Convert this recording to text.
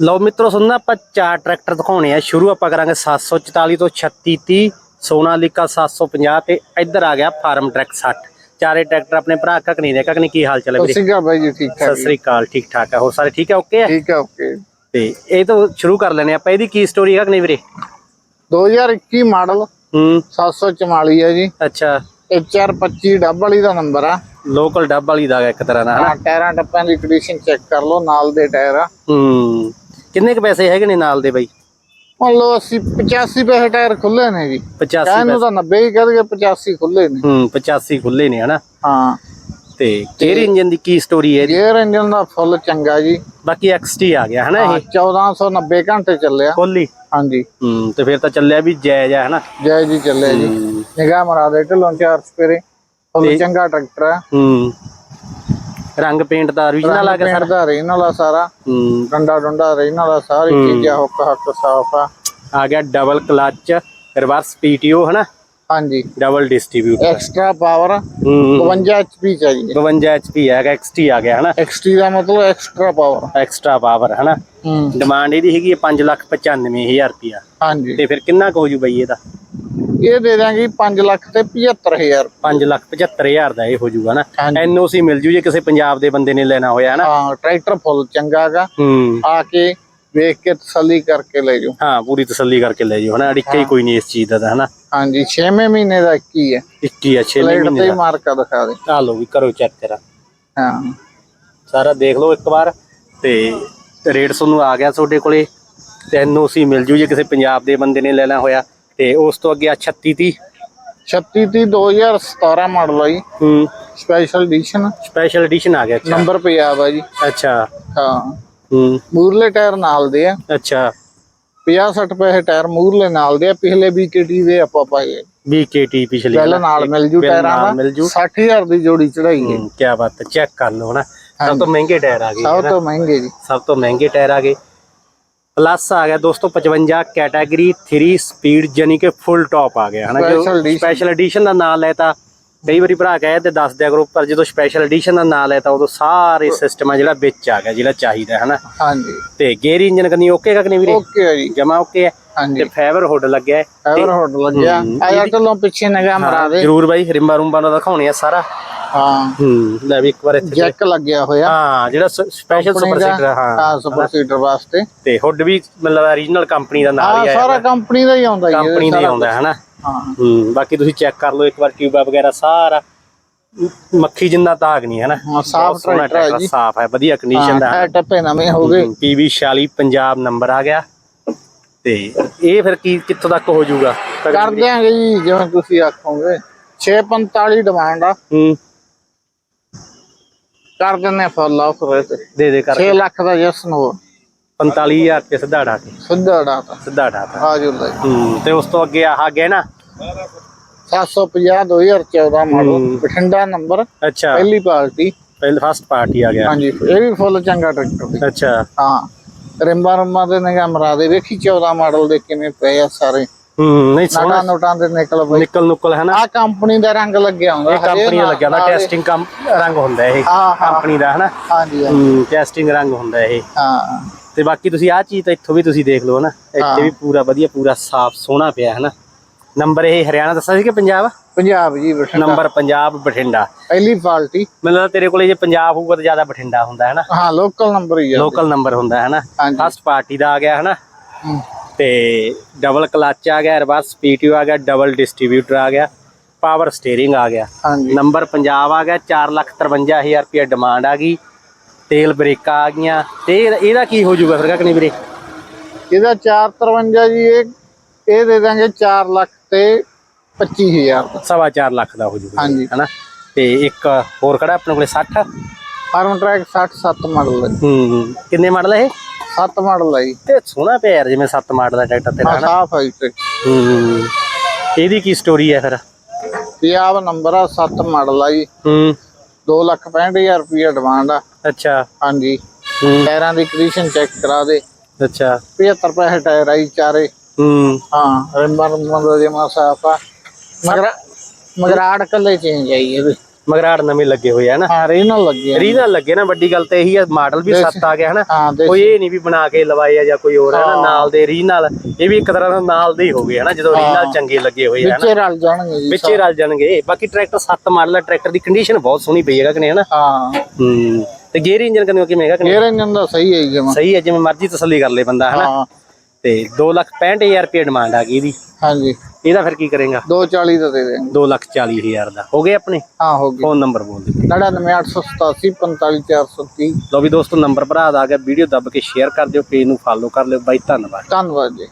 ਲਓ ਮਿੱਤਰੋ ਸੁਣਨਾ ਆਪਾਂ ਚਾਰ ਟਰੈਕਟਰ ਦਿਖਾਉਣੇ ਆ। ਸ਼ੁਰੂ ਆਪਾਂ ਕਰਾਂਗੇ 744 ਤੋਂ 3630 ਸੋਨਾਲੀਕਾ 750 ਤੇ ਇੱਧਰ ਆ ਗਿਆ ਫਾਰਮ ਟਰੈਕ 60 ਚਾਰੇ ਟਰੈਕਟਰ ਆਪਣੇ ਭਰਾ ਕਕਨੀ ਦੇ। ਕਕਨੀ ਕੀ ਹਾਲ ਚਾਲ ਹੈ ਵੀਰੇ? ਸਤਿ ਸ਼੍ਰੀ ਅਕਾਲ ਬਾਈ ਜੀ ਠੀਕ ਠਾਕ ਸਤਿ ਸ੍ਰੀ ਅਕਾਲ ਠੀਕ ਠਾਕ ਹੈ ਹੋਰ ਸਾਰੇ ਠੀਕ ਹੈ ਓਕੇ ਹੈ ਠੀਕ ਹੈ ਓਕੇ। ਤੇ ਇਹ ਤੋਂ ਸ਼ੁਰੂ ਕਰ ਲੈਣੇ ਆਪਾਂ। ਇਹਦੀ ਕੀ ਸਟੋਰੀ ਹੈ ਕਕਨੀ ਵੀਰੇ? 2021 ਮਾਡਲ ਹੂੰ। 744 ਹੈ ਜੀ। ਅੱਛਾ। HR25 ਡੱਬ ਵਾਲੀ ਦਾ ਨੰਬਰ ਆ। ਲੋਕਲ ਡੱਬ ਵਾਲੀ ਦਾ ਇੱਕ ਤਰ੍ਹਾਂ ਦਾ ਹਾਂ ਟਾਇਰਾਂ ਟੱਪਾਂ ਦੀ ਕੰਡੀਸ਼ਨ ਚੈੱਕ ਕਰ ਲਓ ਨਾਲ ਦੇ ਟਾਇਰ ਆ। ਹੂੰ। ਕਿੰਨੇ ਕੁ ਪੈਸੇ ਹੈਗੇ ਨੇ ਨਾਲ ਦੇ ਬਾਈ? ਮੰਨ ਲਓ ਅਸੀਂ 85 ਪੈਸੇ ਟਾਇਰ ਖੁੱਲੇ ਨੇ ਜੀ। 85 ਕਹਿਣ ਨੂੰ ਤਾਂ 90 ਹੀ ਕਹਦੇ 85 ਖੁੱਲੇ ਨੇ। ਹੂੰ 85 ਖੁੱਲੇ ਨੇ ਹਨਾ? ਹਾਂ। ਤੇ ਕਿਹੜੀ ਇੰਜਨ ਦੀ ਕੀ ਸਟੋਰੀ ਹੈ? ਗੇਅਰ ਇੰਜਨ ਦਾ ਫੁੱਲ ਚੰਗਾ ਜੀ। ਬਾਕੀ XT ਆ ਗਿਆ ਹਨਾ ਹਾਂ, ਇਹ? 1490 ਘੰਟੇ ਚੱਲਿਆ। ਫੁੱਲੀ ਹਾਂਜੀ। ਹੂੰ ਤੇ ਫਿਰ ਤਾਂ ਚੱਲਿਆ ਵੀ ਜਾਇਜ਼ ਆ ਹਨਾ? ਜੈ ਜੀ ਚੱਲਿਆ ਜੀ। ਹੂੰ, ਨਿਗਾਹ ਮਰਾ ਦੇ ਢਲੋਂ ਚਾਰ ਸਪੇਰੇ ਫੁੱਲ ਚੰਗਾ ਟਰੈਕਟਰ ਆ। ਹੂੰ। ਰੰਗ ਪੇਂਟ ਦਾ origignal ਆ ਗਿਆ ਪਿੰਡ ਦਾ ਰਹਿਣ ਵਾਲਾ ਸਾਰਾ। ਹੂੰ। ਡੰਡਾ ਡੁੰਡਾ ਰਹਿਣ ਵਾਲਾ ਸਾਰੀ ਚੀਜ਼ਾਂ ਹੁੱਕ ਹੱਕ ਸਾਫ਼ ਆ। ਆ ਗਿਆ ਡਬਲ ਕਲਚ ਰਿਵਰਸ ਪੀਟੀਓ ਹਨਾ? ਹਾਂਜੀ। ਡਬਲ ਡਿਸਟ੍ਰੀਬਿਊਟਰ ਐਕਸਟਰਾ ਪਾਵਰ ਹੂੰ। 52 ਐਚਪੀ ਚਾਹੀਏ 52 HP ਹੈਗਾ XT ਆ ਗਿਆ ਹਨਾ? ਐਕਸਟੀ ਦਾ ਮਤਲਬ ਐਕਸਟਰਾ ਪਾਵਰ ਐਕਸਟਰਾ ਪਾਵਰ ਹਨਾ? ਡਿਮਾਂਡ ਇਹਦੀ ਹੈਗੀ ਹੈ 595000 ਰੁਪਿਆ ਹਾਂਜੀ। ਤੇ ਫਿਰ ਕਿੰਨਾ ਕੁ ਹੋ ਜੂ ਬਈ ਇਹਦਾ? ਇਹ ਦੇ ਦਾਂਗੇ 5 ਲੱਖ ਤੇ 75000 575000 ਦਾ ਇਹ ਹੋ ਜੂਗਾ ਨਾ। ਐਨਓਸੀ ਮਿਲ ਜੂ ਜੇ ਕਿਸੇ ਪੰਜਾਬ ਦੇ ਬੰਦੇ ਨੇ ਲੈਣਾ ਹੋਇਆ ਹਨਾ ਹਾਂ ਟਰੈਕਟਰ ਫੁੱਲ ਚੰਗਾ ਗਾ। ਹੂੰ। ਆ ਕੇ ਵੇਖ ਕੇ ਤਸੱਲੀ ਕਰਕੇ ਲੈ ਜਾਓ। ਹਾਂ ਪੂਰੀ ਤਸੱਲੀ ਕਰਕੇ ਲੈ ਜਿਓ ਹਨਾ। ਅੜਿੱਕਾ ਹੀ ਕੋਈ ਨਹੀਂ ਇਸ ਚੀਜ਼ ਦਾ ਤਾਂ ਹਨਾ। ਹਾਂਜੀ 6ਵੇਂ ਮਹੀਨੇ ਦਾ 21 ਹੈ। 21 ਆ 6 ਪਲੇਟ ਮਹੀਨੇ ਤੇ ਦਾ। ਮਾਰਕਾ ਦਿਖਾ ਦੇ। ਆ ਲਓ ਵੀ ਕਰੋ ਚੈੱਕ ਕਰਾ। ਹਾਂ। ਸਾਰਾ ਦੇਖ ਲਓ ਇੱਕ ਵਾਰ। ਤੇ ਰੇਟ ਤੁਹਾਨੂੰ ਆ ਗਿਆ ਤੁਹਾਡੇ ਕੋਲੇ। ਤੇ ਐਨਓਸੀ ਮਿਲ ਜੂ ਜੇ ਕਿਸੇ ਪੰਜਾਬ ਦੇ ਬੰਦੇ ਨੇ ਲੈਣਾ ਹੋਇਆ। ਤੇ ਉਸ ਤੋਂ ਅੱਗੇ ਆ 36 30 36 ਤੀ 2017 ਮਾਡਲ ਆ ਜੀ। ਹੂੰ। ਸਪੈਸ਼ਲ ਐਡੀਸ਼ਨ ਸਪੈਸ਼ਲ ਐਡੀਸ਼ਨ ਆ ਗਿਆ ਅੱਛਾ। ਨੰਬਰ ਪੰਜਾਬ ਆ ਜੀ। ਅੱਛਾ। ਹਾਂ। ਹੂੰ। ਮੂਰਲੇ ਟਾਇਰ ਨਾਲ ਦੇ ਆ। ਅੱਛਾ। 50 60 ਪੈਸੇ ਟਾਇਰ ਮੂਰਲੇ ਨਾਲ ਦੇ ਆ। ਪਿਛਲੇ BKT ਦੇ ਆਪਾਂ ਪਾਏ BKT ਪਿਛਲੀ ਪਹਿਲਾਂ ਨਾਲ ਮਿਲ ਜੂ ਟਾਇਰਾਂ ਨਾਲ ਦਾ ਮਿਲ ਜੂ। 60000 ਦੀ ਜੋੜੀ ਚੜਾਈ ਹੈ। ਕੀ ਬਾਤ ਹੈ। ਚੈੱਕ ਕਰ ਲਓ ਨਾ ਸਭ ਤੋਂ ਮਹਿੰਗੇ ਟਾਇਰ ਆ ਗਏ ਸਭ ਤੋਂ ਮਹਿੰਗੇ ਜੀ। ਸਭ ਤੋਂ ਮਹਿੰਗੇ ਟਾਇਰ ਆ ਗਏ। ਪਲੱਸ ਆ ਗਿਆ ਦੋਸਤੋ 55 ਕੈਟਾਗਰੀ 3 ਸਪੀਡ ਯਾਨੀ ਕਿ ਫੁੱਲ ਟਾਪ ਆ ਗਿਆ ਹਨਾ? ਜੋ। ਸਪੈਸ਼ਲ ਐਡੀਸ਼ਨ ਦਾ ਨਾਮ ਲੈਤਾ ਕਈ ਵਾਰੀ ਭਰਾ ਕਹੇ ਤੇ ਦੱਸ ਦਿਆ ਕਰੋ ਪਰ ਜਦੋਂ ਸਪੈਸ਼ਲ ਐਡੀਸ਼ਨ ਦਾ ਨਾਮ ਲੈਤਾ ਉਦੋਂ ਸਾਰੇ ਸਿਸਟਮ ਆ ਜਿਹੜਾ ਵਿੱਚ ਆ ਗਿਆ ਜਿਹੜਾ ਚਾਹੀਦਾ ਹੈ ਹਨਾ? ਹਾਂਜੀ। ਤੇ ਗੇਅਰ ਇੰਜਨ ਕਨੀ ਓਕੇ ਕਾ ਕਿ ਨਹੀਂ ਵੀਰੇ? ਓਕੇ ਆ ਜੀ। ਜਮਾ ਓਕੇ ਹੈ ਤੇ ਹਾਂਜੀ ਫਾਈਬਰ ਹੁੱਡ ਲੱਗਿਆ ਹੈ। ਐਵਰ ਹੋਡ ਲੱਗਿਆ। ਆਇਆ ਢਲੋਂ ਪਿੱਛੇ ਨਿਗਾਹ ਮਰਾ ਦੇ ਜਰੂਰ ਬਾਈ ਰਿੰਬਾ ਰੁੰਬਾ ਦਾ ਦਿਖਾਉਣੇ ਆ ਸਾਰਾ। ਹਾਂ। ਹੂੰ ਲੈ ਵੀ ਇੱਕ ਵਾਰ ਇੱਥੇ ਜੈਕ ਲੱਗਿਆ ਹੋਇਆ। ਹਾਂ ਜਿਹੜਾ ਸਪੈਸ਼ਲ ਸੁਪਰ ਸੀਟਰ ਹਾਂ ਹਾਂ। ਸੁਪਰ ਸੀਟਰ ਵਾਸਤੇ। ਤੇ ਹੁੱਡ ਵੀ ਮਤਲਬ origignal ਕੰਪਨੀ ਦਾ ਨਾਲ ਹਾਂ ਹੀ ਆਇਆ ਸਾਰਾ ਕੰਪਨੀ ਦਾ ਹੀ ਆਉਂਦਾ ਇਹਦੇ ਕੰਪਨੀ ਦਾ ਹੀ ਆਉਂਦਾ ਹੈ ਹਨਾ? ਹਾਂ। ਹੂੰ ਬਾਕੀ ਤੁਸੀਂ ਚੈੱਕ ਕਰ ਲਓ ਇੱਕ ਵਾਰ ਟਿਊਬਾ ਵਗੈਰਾ ਸਾਰਾ। ਮੱਖੀ ਜਿੰਨਾ ਦਾਗ ਨਹੀਂ ਹੈ ਨਾ ਹਾਂ ਸਾਫ਼ ਟਰੈਕਟਰ ਹੈ ਜੀ। ਸਾਫ਼ ਹੈ ਵਧੀਆ ਕੰਡੀਸ਼ਨ ਦਾ ਹਾਂ ਟੱਪੇ ਨਵੇਂ ਹੋ ਗਏ। ਪੀਵੀ 46 ਪੰਜਾਬ ਨੰਬਰ ਆ ਗਿਆ। ਤੇ ਇਹ ਫਿਰ ਕੀ ਕਿੱਥੋਂ ਤੱਕ ਹੋ ਜਾਊਗਾ? ਕਰ ਦਿਆਂਗੇ ਜੀ ਜਿਵੇਂ ਤੁਸੀਂ ਆਖੋਗੇ। 645 ਡਿਮਾਂਡ ਆ। ਹੂੰ। ਕਰ ਦਿੰਨੇ ਫੁੱਲ ਆਫਰ ਤੇ। ਦੇ ਦੇ ਕਰ 6 ਲੱਖ ਦਾ ਜਸਨ ਹੋ 45000 ਰੁਪਏ ਸਿੱਧਾ ਢਾ ਕੇ। ਸਿੱਧਾ ਡਾਟਾ ਸਿੱਧਾ ਢਾਤਾ ਜੁਦਾ ਜੀ ਹੂੰ ਤੇ ਉਸ ਤੋਂ ਅੱਗੇ ਆਹ ਨਾ? 750 2014 ਮਾਡਲ ਹੂੰ। ਬਠਿੰਡਾ ਨੰਬਰ। ਅੱਛਾ। ਪਹਿਲੀ ਪਾਰਟੀ। ਪਹਿਲੇ ਫਸਟ ਪਾਰਟੀ ਆ ਗਿਆ। ਹਾਂਜੀ ਇਹ ਵੀ ਫੁੱਲ ਚੰਗਾ ਟਰੈਕਟਰ ਦੀ ਅੱਛਾ। ਹਾਂ। ਰਿੰਬਾ ਰੰਬਾ ਦੇ ਨਿਗਾਹ ਮਰਾ ਦੇ। ਵੇਖੀ 14 ਮਾਡਲ ਦੇ ਕਿਵੇਂ ਪਏ ਆ ਸਾਰੇ। ਹੂੰ ਨਹੀਂ ਨਾਟਾ ਸੋਹਣਾ ਨੋਟਾਂ ਦੇ ਨਿਕਲ ਬਈ। ਨਿਕਲ ਨੁਕਲ ਹੈ ਨਾ? ਆ ਕੰਪਨੀ ਦਾ ਰੰਗ ਲੱਗਿਆ ਹੁੰਦਾ ਇਹ ਕੰਪਨੀ ਦਾ ਲੱਗਿਆ ਨਾ ਟੈਸਟਿੰਗ ਕੰਮ ਰੰਗ ਹੁੰਦਾ ਇਹ ਹਾਂ ਹਾਂ। ਕੰਪਨੀ ਦਾ ਹੈ ਨਾ? ਹਾਂਜੀ ਹਾਂ, ਹੂੰ ਟੈਸਟਿੰਗ ਰੰਗ ਹੁੰਦਾ ਇਹ। ਹਾਂ। ਤੇ ਬਾਕੀ ਤੁਸੀਂ ਆਹ ਚੀਜ਼ ਤਾਂ ਇੱਥੋਂ ਵੀ ਤੁਸੀਂ ਦੇਖ ਲਓ ਨਾ? ਇੱਥੇ ਵੀ ਪੂਰਾ ਵਧੀਆ ਪੂਰਾ ਸਾਫ਼ ਸੋਹਣਾ ਪਿਆ ਹੈ ਨਾ? ਨੰਬਰ ਇਹ ਹਰਿਆਣਾ ਦੱਸਿਆ ਸੀ ਕਿ ਪੰਜਾਬ? ਪੰਜਾਬ ਜੀ ਬਠਿੰਡਾ। ਨੰਬਰ ਪੰਜਾਬ ਬਠਿੰਡਾ। ਪਹਿਲੀ ਪਾਰਟੀ। ਮੈਨੂੰ ਲੱਗਦਾ ਤੇਰੇ ਕੋਲੇ ਜੇ ਪੰਜਾਬ ਹੋਊਗਾ ਤਾਂ ਜ਼ਿਆਦਾ ਬਠਿੰਡਾ ਹੁੰਦਾ ਹੈ ਨਾ? ਹਾਂ ਲੋਕਲ ਨੰਬਰ ਹੀ ਆ ਲੋਕਲ ਨੰਬਰ ਹੁੰਦਾ ਹੈ ਨਾ? ਹਾਂਜੀ। ਫਸਟ ਪਾਰਟੀ ਦਾ ਆ ਗਿਆ ਹੈ ਨਾ। ਤੇ ਡਬਲ ਕਲਚ ਆ ਗਿਆ ਰਿਵਰਸ ਪੀਟੀਓ ਆ ਗਿਆ ਡਬਲ ਡਿਸਟ੍ਰੀਬਿਊਟਰ ਆ ਗਿਆ ਪਾਵਰ ਸਟੀਅਰਿੰਗ ਆ ਗਿਆ। ਹਾਂਜੀ। ਨੰਬਰ ਪੰਜਾਬ ਆ ਗਿਆ 453000 ਰੁਪਏ ਡਿਮਾਂਡ ਆ ਗਈ ਤੇਲ ਬ੍ਰੇਕਾਂ ਆ ਗਈਆਂ। ਤੇ ਇਹ- ਇਹਦਾ ਕੀ ਹੋ ਜਾਊਗਾ ਫਿਰ ਕਨੀ ਵੀਰੇ? ਇਹਦਾ 453 ਜੀ ਇਹ ਇਹ ਦੇ ਦਾਂਗੇ 4 ਲੱਖ ਤੇ 25000 ਦਾ। ਸਵਾ ਚਾਰ ਲੱਖ ਦਾ ਹੋ ਜਾਊਗਾ। ਹਾਂਜੀ। ਹਨਾ? ਤੇ ਇੱਕ ਹੋਰ ਖੜਾ ਆਪਣੇ ਕੋਲੇ 60 ਫਾਰਮ ਟਰੈਕ 67 ਮਾਡਲ ਹੈ ਹੂੰ। ਕਿੰਨੇ ਮਾਡਲ ਹੈ ਇਹ? 7 ਮਾਡਲ ਹੈ ਜੀ। ਤੇ ਸੋਹਣਾ ਪਿਆ ਯਾਰ ਜਿਵੇਂ 7 ਮਾਡਲ ਦਾ ਟਰੈਕਟਰ ਤੇਰਾ ਹਾਂ ਹਨਾ? ਸਾਫ਼ ਹੈ ਜੀ ਟਰੈਕ। ਹੂੰ। ਇਹਦੀ ਕੀ ਸਟੋਰੀ ਹੈ ਫਿਰ? ਪੰਜਾਬ ਨੰਬਰ ਆ 7 ਮਾਡਲ ਆ ਜੀ। ਹੂੰ। 2 ਲੱਖ 65000 ਰੁਪਏ ਡਿਮਾਂਡ ਆ। ਅੱਛਾ। ਹਾਂਜੀ। ਹੂੰ। ਟਾਇਰਾਂ ਦੀ ਕੰਡੀਸ਼ਨ ਚੈੱਕ ਕਰਾ ਦੇ। ਅੱਛਾ। 75 ਪੈਸੇ ਟਾਇਰ ਆਈ ਚਾਰੇ। ਹੂੰ। ਹਾਂ ਰਿੰਬਨ ਰਿੰਬਨ ਦਾ ਜਮਾ ਸਾਫ਼ ਆ। ਮਗਰ ਮਗਰਾੜ ਕੱਲੇ ਚੇਂਜ ਆਈ ਇਹਦੇ। ਮਗਰਾੜ ਨਵੇਂ ਲੱਗੇ ਹੋਏ ਆ ਨਾ। ਹਾਂ ਰੀਨਲ ਲੱਗੇ ਆ। ਰੀਜਨਲ ਲੱਗੇ ਨਾ ਵੱਡੀ ਗੱਲ ਤੇ ਇਹੀ ਆ ਮਾਡਲ ਵੀ ਸੱਤ ਆ ਗਿਆ ਹਨਾ। ਕੋਈ ਇਹ ਨਹੀਂ ਵੀ ਬਣਾ ਕੇ ਲਵਾਏ ਆ ਜਾਂ ਕੋਈ ਹੋਰ ਹੈ ਨਾ ਨਾਲ ਦੇ ਰੀਜਨਲ ਇਹ ਵੀ ਇੱਕ ਤਰ੍ਹਾਂ ਦਾ ਨਾਲ ਦੇ ਹੀ ਹੋ ਗਏ ਹਨਾ ਜਦੋਂ ਰੀਜਨਲ ਚੰਗੇ ਲੱਗੇ ਹੋਏ ਆ ਵਿੱਚੇ ਰਲ ਜਾਣਗੇ ਜੀ ਵਿੱਚੇ ਰਲ ਜਾਣਗੇ। ਬਾਕੀ ਟਰੈਕਟਰ 7 ਮਾਡਲ ਹੈ ਟਰੈਕਟਰ ਦੀ ਕੰਡੀਸ਼ਨ ਬਹੁਤ ਸੋਹਣੀ ਪਈ ਹੈਗਾ ਕਿ ਨਹੀਂ ਹਨਾ। ਹਾਂ। ਹੂੰ ਤੇ ਗੇਅਰ ਇੰਜਨ ਕਿੰਨੇ ਕਿਵੇਂ ਹੈਗਾ ਗੇਅਰ ਇੰਜਨ ਦਾ ਸਹੀ ਹੈ ਜੀ ਜਮਾਂ। ਸਹੀ ਹੈ ਜਿਵੇਂ ਮਰਜ਼ੀ ਤਸੱਲੀ ਕਰ ਲੇ ਬੰਦਾ ਹਨਾ। ਹਾਂ। ਤੇ 265000 ਰੁਪਏ ਡਿਮਾਂਡ ਆ ਗਈ ਇਹਦੀ। ਹਾਂਜੀ। ਇਹਦਾ ਫਿਰ ਕੀ ਕਰੇਗਾ? 240 ਦਾ ਦੇ ਦੇਂਗੇ 240000 ਦਾ। ਹੋ ਗਏ ਆਪਣੇ? ਹਾਂ ਹੋ ਗਈ ਫੋਨ ਨੰਬਰ ਬੋਲ ਦਿਓ। 99887 45430 ਲੋ ਵੀ ਦੋਸਤੋ ਨੰਬਰ ਭਰਾ ਦਾ ਆ ਗਿਆ। ਵੀਡੀਓ ਦੱਬ ਕੇ ਸ਼ੇਅਰ ਕਰ ਦਿਓ ਪੇਜ ਨੂੰ ਫਾਲੋ ਕਰ ਲਿਓ। ਬਾਈ ਧੰਨਵਾਦ। ਧੰਨਵਾਦ ਜੀ।